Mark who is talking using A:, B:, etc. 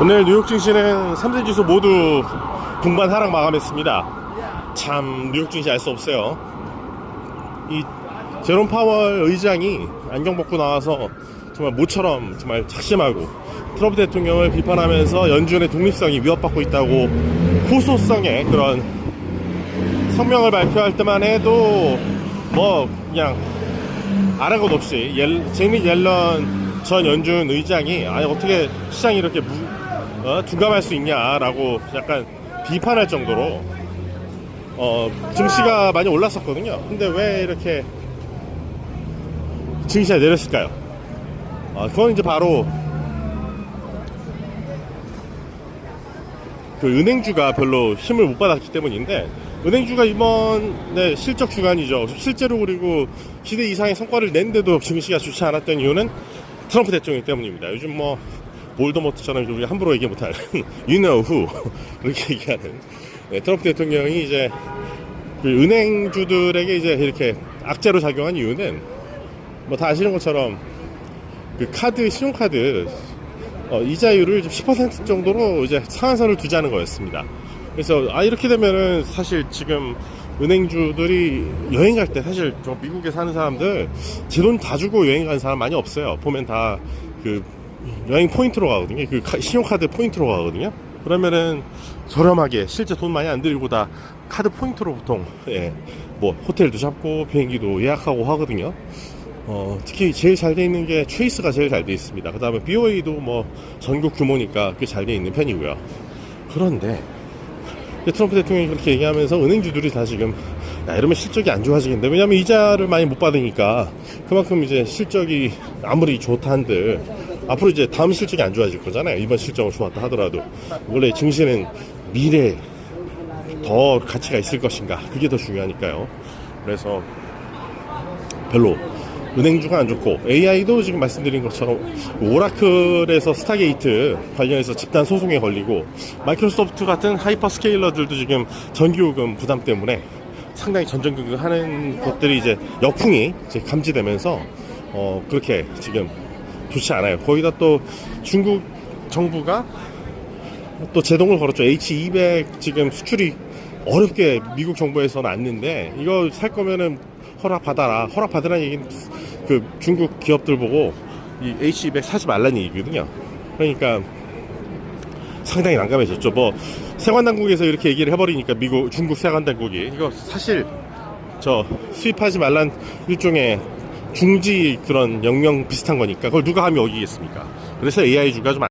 A: 오늘 뉴욕 증시는 3대 지수 모두 동반 하락 마감했습니다. 참 뉴욕 증시 알 수 없어요. 이 제롬 파월 의장이 안경 벗고 나와서 정말 모처럼 정말 작심하고 트럼프 대통령을 비판하면서 연준의 독립성이 위협받고 있다고 호소성의 그런 성명을 발표할 때만 해도 뭐 그냥 것 없이 옐, 제미 옐런 전 연준 의장이 아니 어떻게 시장이 이렇게 무, 어, 둔감할 수 있냐라고 약간 비판할 정도로 어, 증시가 많이 올랐었거든요. 근데 왜 이렇게 증시가 내렸을까요? 어, 그건 이제 바로 그 은행주가 별로 힘을 못 받았기 때문인데 은행주가 이번에 실적 주간이죠. 실제로 그리고 기대 이상의 성과를 낸데도 증시가 좋지 않았던 이유는 트럼프 대통령 때문입니다. 요즘 뭐 볼더모트처럼 우리 함부로 얘기 못할 you know who 이렇게 얘기하는 네, 트럼프 대통령이 이제 그 은행주들에게 이제 이렇게 악재로 작용한 이유는 뭐 다 아시는 것처럼 그 카드 신용카드 어, 이자율을 좀10% 정도로 이제 상한선을 두자는 거였습니다. 그래서 아 이렇게 되면은 사실 지금 은행주들이 여행 갈 때 사실 저 미국에 사는 사람들 제 돈 다 주고 여행 가는 사람 많이 없어요. 보면 다 그 여행 포인트로 가거든요. 그 카- 신용카드 포인트로 가거든요. 그러면은 저렴하게 실제 돈 많이 안 들고 다 카드 포인트로 보통 예, 뭐 호텔도 잡고 비행기도 예약하고 하거든요. 어, 특히 제일 잘 돼 있는 게 트레이스가 제일 잘 돼 있습니다. 그 다음에 BOA도 뭐 전국 규모니까 꽤 잘 돼 있는 편이고요. 그런데 트럼프 대통령이 그렇게 얘기하면서 은행주들이 다 지금 야 이러면 실적이 안 좋아지겠는데 왜냐면 이자를 많이 못 받으니까 그만큼 이제 실적이 아무리 좋다 한들 앞으로 이제 다음 실적이 안 좋아질 거잖아요. 이번 실적은 좋았다 하더라도. 원래 증시는 미래 더 가치가 있을 것인가. 그게 더 중요하니까요. 그래서 별로 은행주가 안 좋고 AI도 지금 말씀드린 것처럼 오라클에서 스타게이트 관련해서 집단 소송에 걸리고 마이크로소프트 같은 하이퍼 스케일러들도 지금 전기요금 부담 때문에 상당히 전전긍긍 하는 것들이 이제 역풍이 이제 감지되면서 어 그렇게 지금 좋지 않아요. 거기다 또 중국 정부가 또 제동을 걸었죠. H200 지금 수출이 어렵게 미국 정부에서 났는데 이거 살 거면은 허락 받아라. 허락 받으라는 얘기는 그 중국 기업들 보고 이 H200 사지 말라는 얘기거든요. 그러니까 상당히 난감해졌죠. 뭐 세관 당국에서 이렇게 얘기를 해버리니까 미국 중국 세관 당국이 이거 사실 저 수입하지 말란 일종의 중지 그런 영명 비슷한 거니까 그걸 누가 하면 어기겠습니까? 그래서 AI 주가 좀